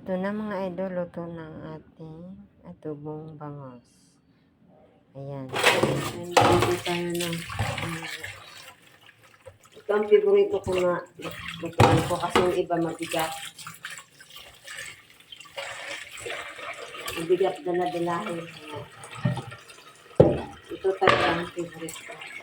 Ito na mga idol, luto ng ating atubong bangos. Ayan. Nandito tayo ng um, ito ang favorito ko na lutuin ko kasi yung iba mabigat. Mabigat dala-dalahin. Ito talaga ang favorite ko.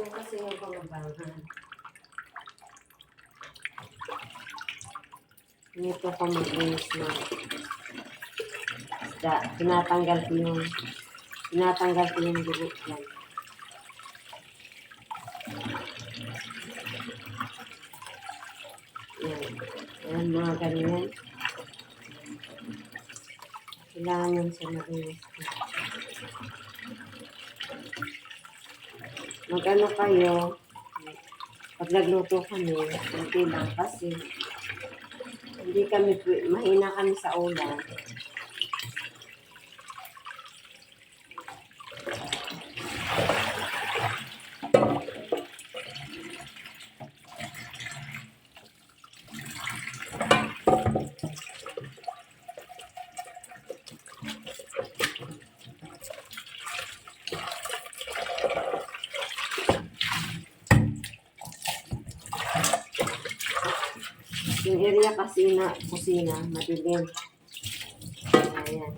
Ito kasi yung pangabangan. Nito ko mag-rinse na. Da, tinatanggal ko yung tinatanggal ko yung dugo yan. Yan. Yan mga ganyan. Kailangan yan siya mag-rinse ko. Mag-ano kayo, pag nagluto kami, kunti lang kasi hindi kami, mahina kami sa ulan. Yung area kasi na kusina, madilim. Ayan.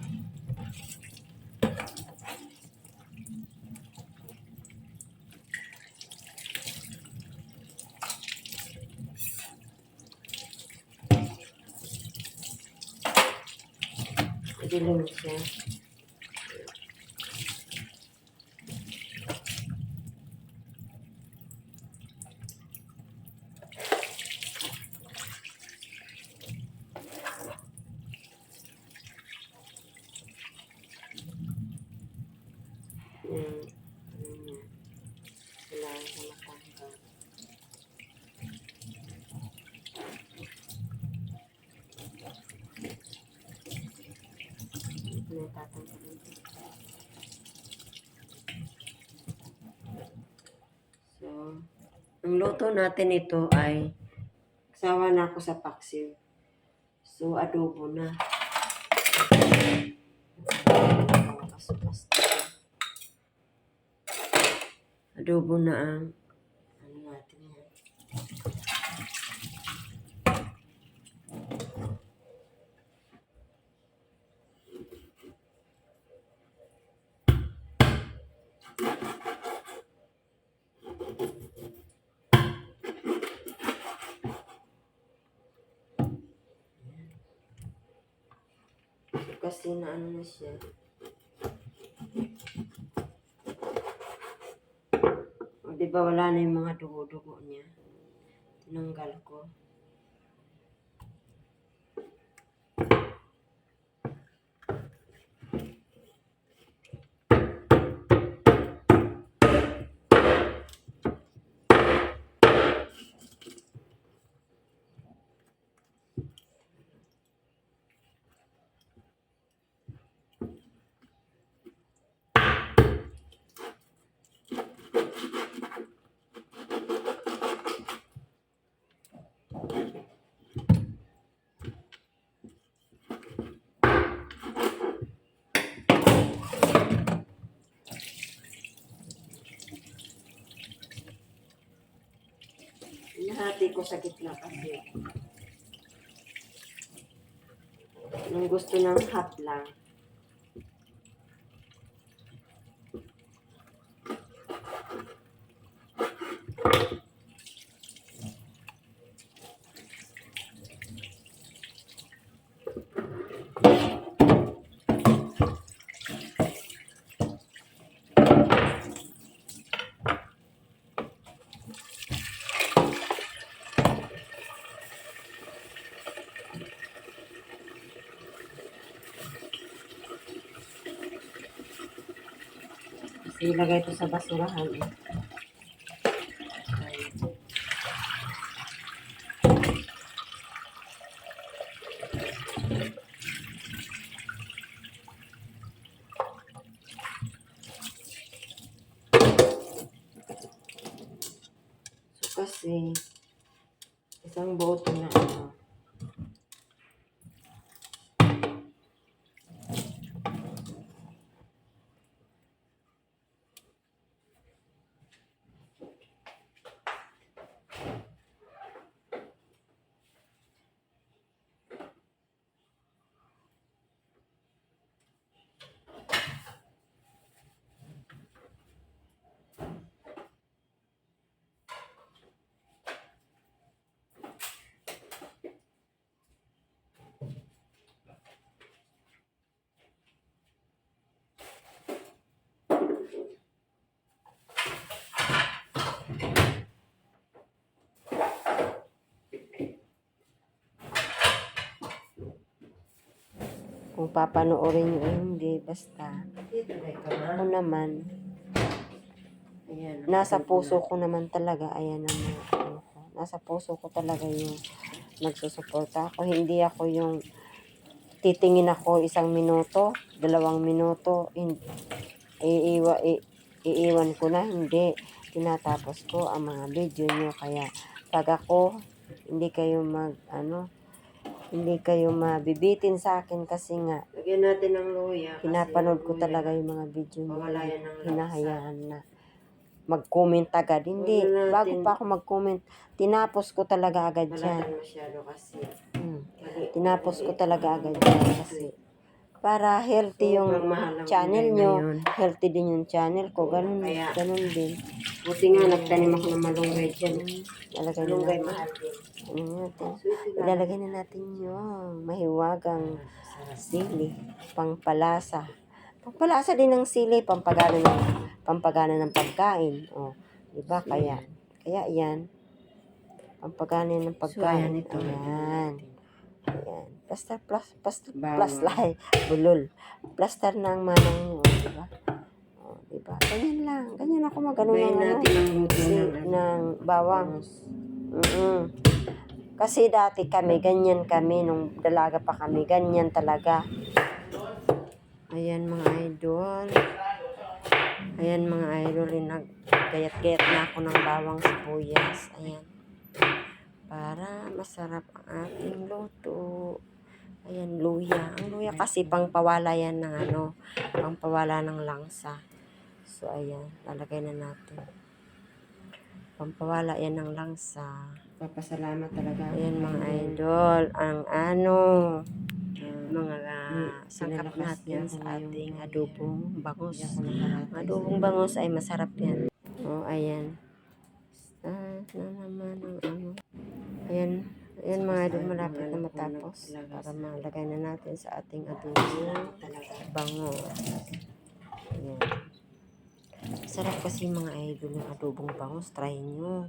Madilim siya. Yan. Ano niya. Na tatanggalin ko. So, ang luto natin ito ay sawa na ako sa paksiw. So, adobo na. Pas-pas adobo na ang ano natin yan. Kasi na ano na siya. O, di ba wala na yung mga dugo-dugo niya? Tinanggal ko. Inahati ko sa gitna kasi. Nung gusto ng half lang. Ilagay ito sa basurahan. Eh. So kasi, isang boto na ano, kung papanoorin nyo eh, hindi, basta. Ako naman, nasa puso ko naman talaga, ayan naman, ano ko. nasa puso ko talaga yung nagsusuporta ako. Hindi ako yung titingin ako isang minuto, dalawang minuto, in, iiwa, i, iiwan ko na, hindi. Tinatapos ko ang mga video nyo, kaya pag ako, hindi kayo mag, ano, hindi kayo mabibitin sa akin kasi nga, Lagyan natin ng luya. kasi pinapanood yung ko luya, talaga yung mga video nyo. Mawala yan ng lasa. Hinahayaan na mag-comment agad. Hindi, natin- bago pa ako mag-comment, tinapos ko talaga agad yan. Malatan masyado kasi. Mali. Tinapos ko talaga agad yan kasi para healthy yung mahal ang channel nyo, ngayon. healthy din yung channel ko, ganun, Kaya- ganun din. Buti nga nagtanim ako ng malunggay dyan. Lalagay na Malunggay natin. mahal din. Ano natin? Ilalagay na natin yung mahiwagang sili, pangpalasa. Pangpalasa din ng sili, pampagana ng, pampagana ng pagkain. O, di ba? Kaya, kaya yan. Pampagana ng So, pagkain. ayan ito. Ayan. Ayan. Plaster, plus, plus, plus, lay, bulol. Plaster ng manang nyo, di ba? O, di ba? Ganyan lang. Ganyan ako magano ng ano, si, ng, ano, ng bawang. Mm Kasi dati kami, ganyan kami, nung dalaga pa kami, ganyan talaga. Ayan mga idol. Ayan mga idol, eh, nag-gayat-gayat na ako ng bawang sibuyas. Ayan. Para masarap ang ating luto. Ayan, luya. Ang luya kasi pangpawala yan ng ano, pangpawala ng langsa. So, ayan, lalagay na natin. Pampawala yan ng langsa. Papasalamat talaga. Ayan mga idol, ang ano, mga sangkap natin sa ating adobong bangus. Ang adobong bangus ay masarap yan. O, ayan. Ah, na naman ang ano. Ayan, ayan mga idol, malapit na matapos. Para malagay na natin sa ating Talaga. bangus. Ayan. Sarap kasi mga idol yung adobong bangus. Try nyo.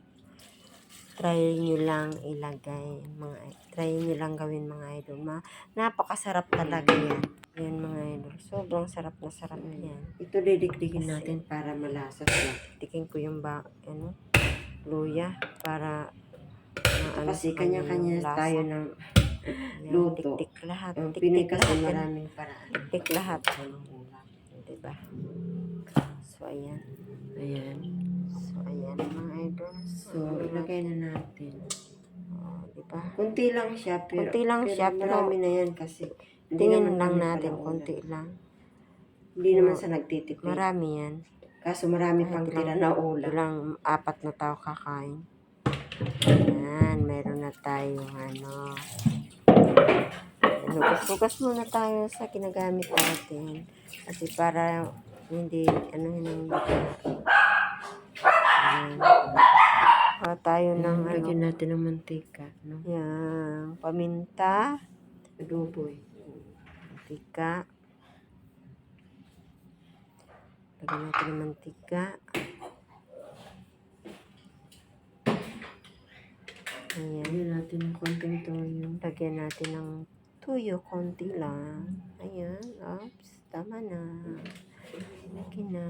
Try nyo lang ilagay. Mga, try nyo lang gawin mga idol. Ma, napakasarap talaga yan. Yan mga idol. Sobrang sarap na sarap yan. Ito didikdikin natin para malasa siya. Tikin ko yung ba, ano, luya para maano Kasi kanya-kanya tayo ng luto. Tik-tik lahat. ang lahat. yan. maraming paraan. Tik lahat. Diba? So, ayan. Ayan. So, ayan mga idol. So, ilagay na natin. Oh, diba? Kunti lang siya, pero, Kunti lang siya, pero marami na yan kasi. Tingin naman lang natin, konti lang. Hindi naman sa nagtitipid. Marami yan. Kaso marami pang tira na ulam. Ilang apat na tao kakain. Ayan, meron na tayong ano. Hugas-hugas muna tayo sa ginagamit natin. Kasi para hindi, ano yung Ayan. Para tayo ng ano. Lagyan natin ng mantika. No? Yan, paminta, Adobo eh. mantika. Lagyan natin ng mantika. Ayan. Lagyan natin ng konting toyo. Lagyan natin ng tuyo, konti lang. Ayan, oops, tama na. Lagyan na.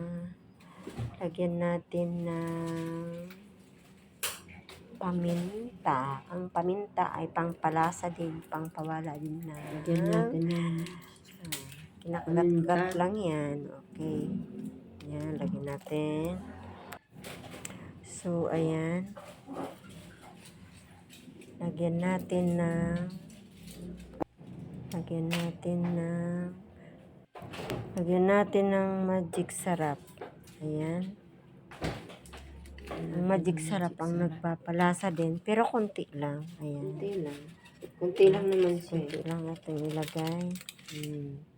Lagyan natin ng paminta. Ang paminta ay pangpalasa din, pangpawala din na. Lagyan natin yan. Kinakagat-gat lang yan. Okay. Yan, lagyan natin. So, ayan. Lagyan natin ng lagyan natin ng lagyan natin ng magic sarap. Ayan. Ang magic sarap ang nagpapalasa din, pero konti lang. Ayan. Kunti lang. Kunti lang naman siya. Kunti lang natin ilagay. Hmm.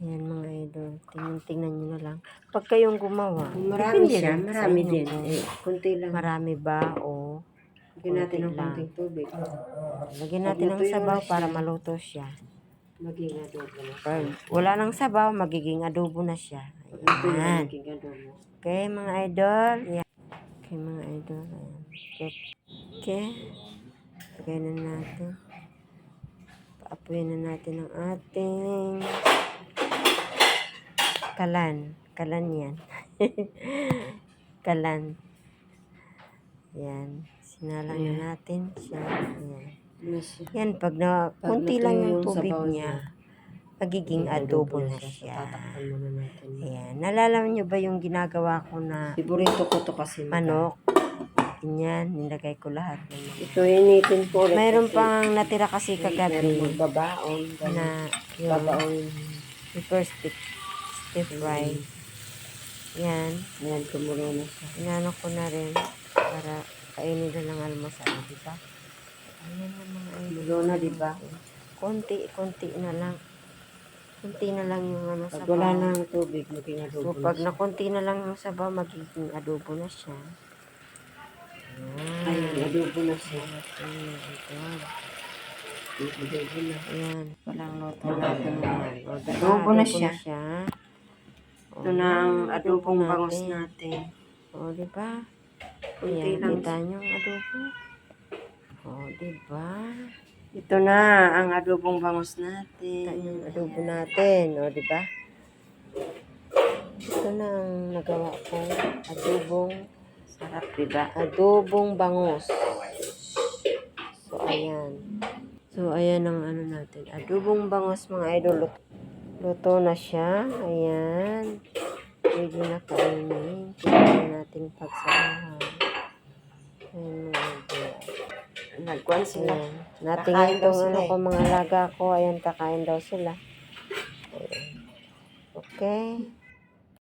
Ayan mga idol. Tingnan, tingnan nyo na lang. Pag kayong gumawa, marami siya, sa marami din. Eh, kunti lang. Marami ba o Lagyan natin ng kunti lang. kunting tubig. lagyan natin ng sabaw para siya. maluto siya. Maging adobo na. Pag wala ng sabaw, magiging adobo na siya. Ayan. Okay, mga idol. Yan. Okay, mga idol. Ayan. Okay. Lagay na natin. Paapuyin na natin ang ating kalan. Kalan yan. kalan. Yan. Sinalang na Ayan. natin siya. Siya? Yan, pag na, Pag kunti lang yung tubig niya, magiging adobo na siya. Ayan. Nalala niyo ba yung ginagawa ko na Favorito ko to kasi. manok? Ganyan, nilagay ko lahat ng mga. Ito initin ko. Mayroon pang natira kasi kagabi magbabaon. na yung Babaon. pepper stick, fry. Yan, Ayan, kumulo na siya. inano ko na rin para kainin na ng almusal, di ba? Ayan na mga idol. Kumulo na, di ba? Konti, konti na lang. Konti na lang yung ano Pag wala nang tubig, maging So, adobo pag na siya. nakunti na lang yung sabaw, magiging adobo na siya. Ayan. Ayan, adobo na siya. Ayan, ayan. Adobo na. Ayan, palang luto natin yan. O, diba? Adobo na siya. Ito na ang adobong adobo bangos natin. O, di ba? Kunti Ayan, lang. kita nyo ang adobo. O, di ba? Ito na ang adobong bangos Kita natin. nyo ang adobo natin. O, di ba? Ito na ang nagawa ko. Adobong Sarap, di ba? adobong bangos. So, ayan. So, ayan ang ano natin. Adobong bangos, mga idol. Lut- Luto na siya. Ayan. Pwede na kainin. Pwede na natin pagsamahan. Ayan, mga idol. Nagkuhan sila. Ayan. Natingin Kakain daw tong sila ano ko, mga alaga ko. Ayan, kakain daw sila. Ayan. Okay.